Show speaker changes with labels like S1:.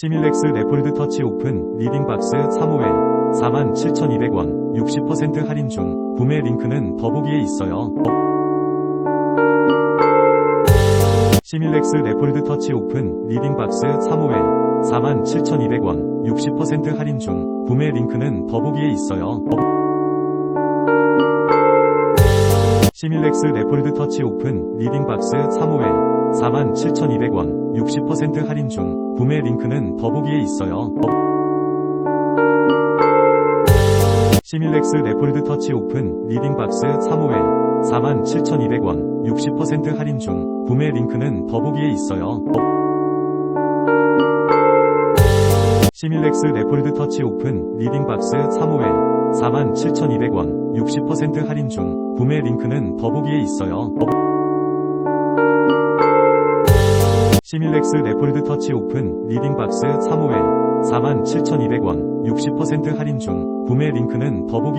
S1: 시밀렉스 레폴드 터치 오픈 리딩박스 3호에 47,200원 60% 할인 중 구매 링크는 더보기에 있어요. 시밀렉스 레폴드 터치 오픈 리딩박스 3호에 47,200원 60% 할인 중 구매 링크는 더보기에 있어요. 시밀렉스 레폴드 터치 오픈 리딩박스 3호에 47,200원 60% 할인 중 구매 링크는 더보기에 있어요. 시밀렉스 레폴드 터치 오픈 리딩박스 3호에 47,200원 60% 할인 중 구매 링크는 더보기에 있어요. 시밀렉스 레폴드 터치 오픈 리딩박스 3호에 47,200원 60% 할인 중 구매 링크는 더보기에 있어요. 시밀렉스 레폴드 터치 오픈 리딩박스 3호에 47,200원 60% 할인 중 구매 링크는 더보기에